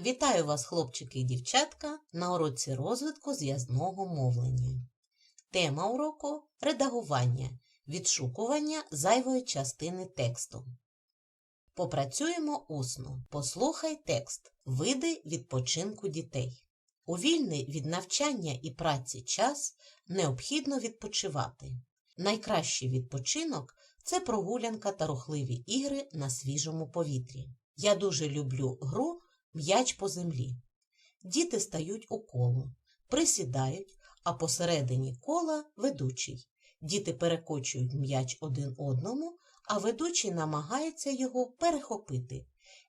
Вітаю вас, хлопчики і дівчатка, на уроці розвитку зв'язного мовлення. Тема уроку редагування, відшукування зайвої частини тексту. Попрацюємо усно. Послухай текст. Види відпочинку дітей. У вільний від навчання і праці час необхідно відпочивати. Найкращий відпочинок це прогулянка та рухливі ігри на свіжому повітрі. Я дуже люблю гру м'яч по землі. Діти стають у коло, присідають, а посередині кола ведучий. Діти перекочують м'яч один одному, а ведучий намагається його перехопити.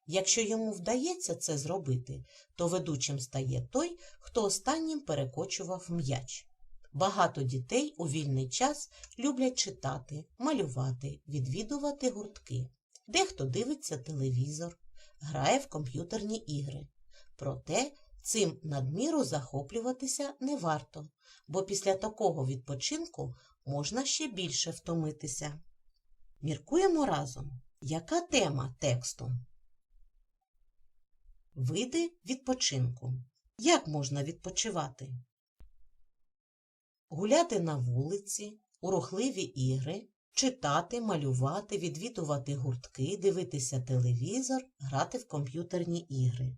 Якщо йому вдається це зробити, то ведучим стає той, хто останнім перекочував м'яч. Багато дітей у вільний час люблять читати, малювати, відвідувати гуртки. Дехто дивиться телевізор, грає в комп'ютерні ігри. Проте цим надміру захоплюватися не варто, бо після такого відпочинку можна ще більше втомитися. Міркуємо разом, яка тема тексту? Види відпочинку. Як можна відпочивати? Гуляти на вулиці, у рухливі ігри, читати, малювати, відвідувати гуртки, дивитися телевізор, грати в комп'ютерні ігри.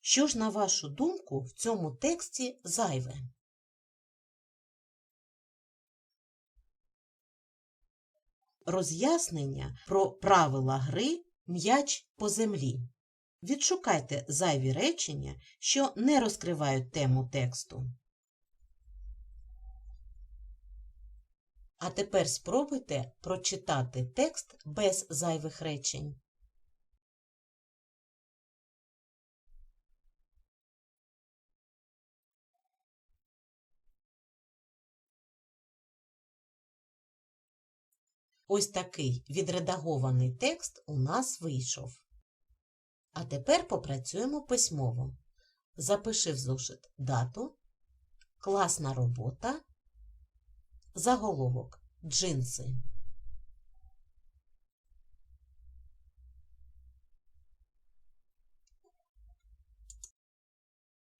Що ж, на вашу думку, в цьому тексті зайве? Роз'яснення про правила гри м'яч по землі. Відшукайте зайві речення, що не розкривають тему тексту. А тепер спробуйте прочитати текст без зайвих речень. Ось такий відредагований текст у нас вийшов. А тепер попрацюємо письмово. Запиши в зошит дату, класна робота. Заголовок джинси.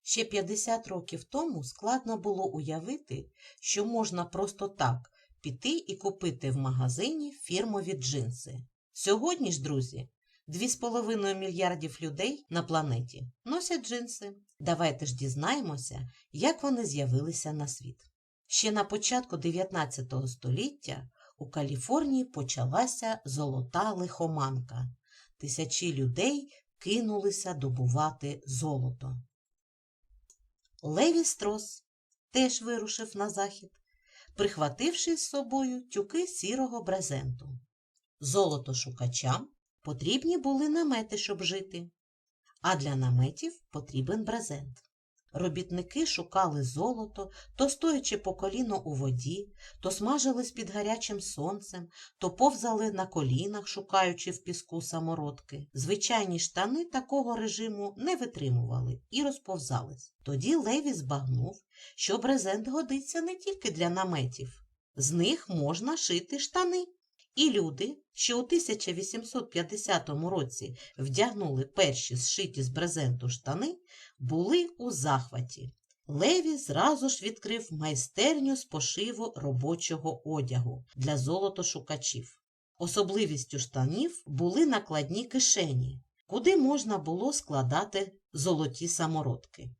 Ще 50 років тому складно було уявити, що можна просто так піти і купити в магазині фірмові джинси. Сьогодні ж, друзі, 2,5 мільярдів людей на планеті носять джинси. Давайте ж дізнаємося, як вони з'явилися на світ. Ще на початку 19 століття у Каліфорнії почалася золота лихоманка. Тисячі людей кинулися добувати золото. Леві Строс теж вирушив на захід, прихвативши з собою тюки сірого брезенту. Золото шукачам потрібні були намети, щоб жити, а для наметів потрібен брезент. Робітники шукали золото, то стоячи по коліно у воді, то смажились під гарячим сонцем, то повзали на колінах, шукаючи в піску самородки. Звичайні штани такого режиму не витримували і розповзались. Тоді Леві збагнув, що брезент годиться не тільки для наметів. З них можна шити штани. І люди, що у 1850 році вдягнули перші зшиті з брезенту штани, були у захваті. Леві зразу ж відкрив майстерню з пошиву робочого одягу для золотошукачів. Особливістю штанів були накладні кишені, куди можна було складати золоті самородки.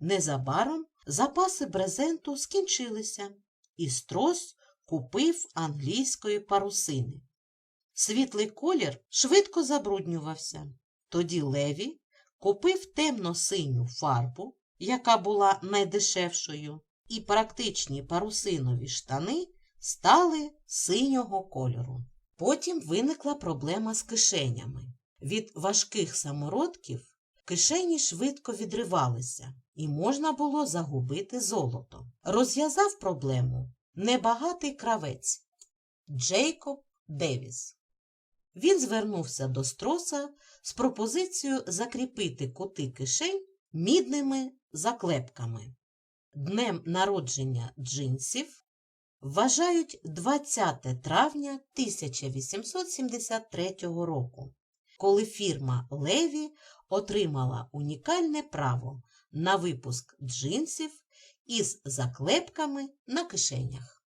Незабаром запаси брезенту скінчилися, і строс купив англійської парусини. Світлий колір швидко забруднювався. Тоді Леві купив темно-синю фарбу, яка була найдешевшою, і практичні парусинові штани стали синього кольору. Потім виникла проблема з кишенями. Від важких самородків кишені швидко відривалися, і можна було загубити золото. Розв'язав проблему Небагатий кравець Джейкоб Девіс. Він звернувся до строса з пропозицією закріпити кути кишень мідними заклепками. Днем народження джинсів вважають 20 травня 1873 року. коли фірма Леві отримала унікальне право на випуск джинсів із заклепками на кишенях.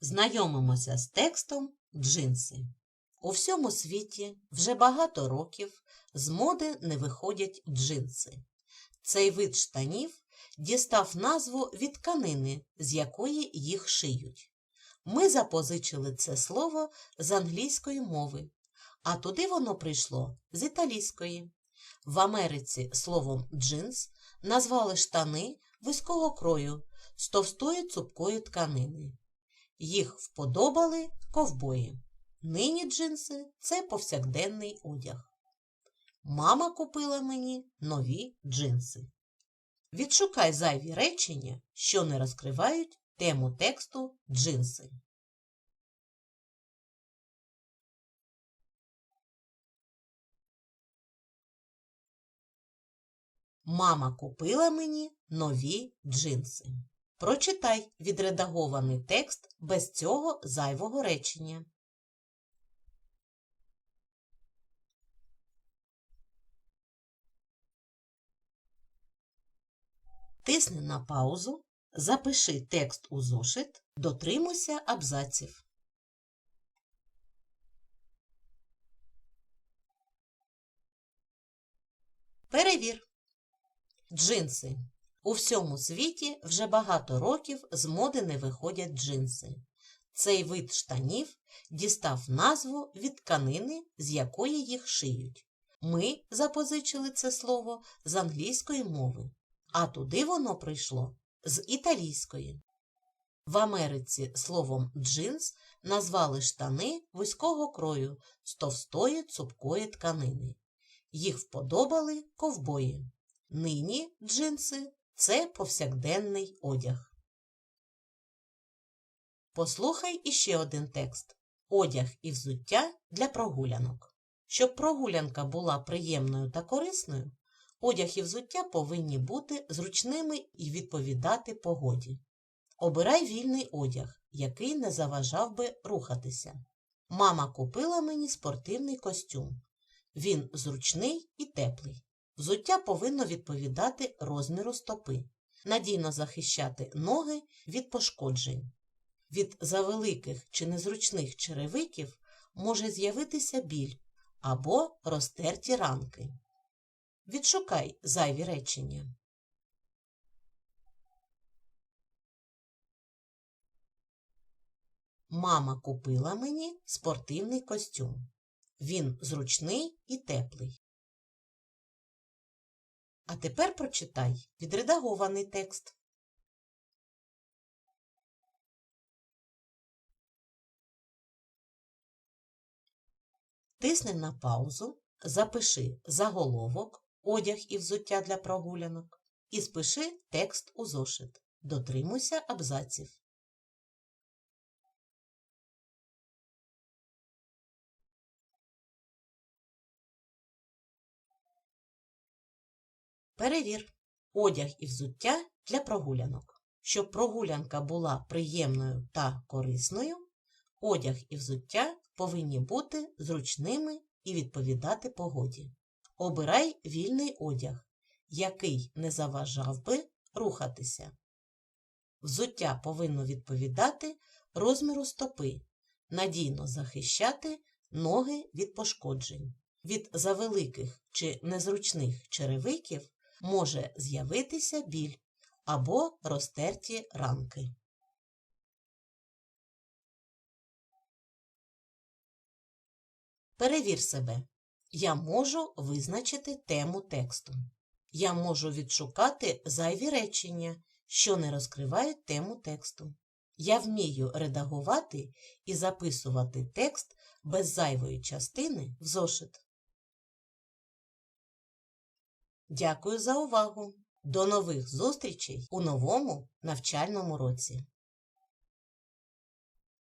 Знайомимося з текстом джинси. У всьому світі вже багато років з моди не виходять джинси. Цей вид штанів дістав назву від тканини, з якої їх шиють. Ми запозичили це слово з англійської мови, а туди воно прийшло з італійської. В Америці словом джинс назвали штани вузького крою з товстої цупкої тканини. Їх вподобали ковбої. Нині джинси це повсякденний одяг. Мама купила мені нові джинси. Відшукай зайві речення, що не розкривають тему тексту джинси. Мама купила мені нові джинси. Прочитай відредагований текст без цього зайвого речення. Тисни на паузу, запиши текст у зошит, дотримуйся абзаців. Перевір. Джинси. У всьому світі вже багато років з моди не виходять джинси. Цей вид штанів дістав назву від тканини, з якої їх шиють. Ми запозичили це слово з англійської мови а туди воно прийшло з італійської. В Америці словом джинс назвали штани вузького крою з товстої цупкої тканини. Їх вподобали ковбої. Нині джинси це повсякденний одяг. Послухай іще один текст Одяг і взуття для прогулянок. Щоб прогулянка була приємною та корисною, Одяг і взуття повинні бути зручними і відповідати погоді. Обирай вільний одяг, який не заважав би рухатися. Мама купила мені спортивний костюм. Він зручний і теплий. Взуття повинно відповідати розміру стопи, надійно захищати ноги від пошкоджень. Від завеликих чи незручних черевиків може з'явитися біль або розтерті ранки. Відшукай зайві речення. Мама купила мені спортивний костюм. Він зручний і теплий. А тепер прочитай відредагований текст. Тисни на паузу, запиши заголовок, одяг і взуття для прогулянок і спиши текст у зошит. Дотримуйся абзаців. Перевір одяг і взуття для прогулянок. Щоб прогулянка була приємною та корисною, одяг і взуття повинні бути зручними і відповідати погоді. Обирай вільний одяг, який не заважав би рухатися. Взуття повинно відповідати розміру стопи, надійно захищати ноги від пошкоджень. Від завеликих чи незручних черевиків може з'явитися біль або розтерті ранки. Перевір себе. Я можу визначити тему тексту. Я можу відшукати зайві речення, що не розкривають тему тексту. Я вмію редагувати і записувати текст без зайвої частини в зошит. Дякую за увагу! До нових зустрічей у новому навчальному році!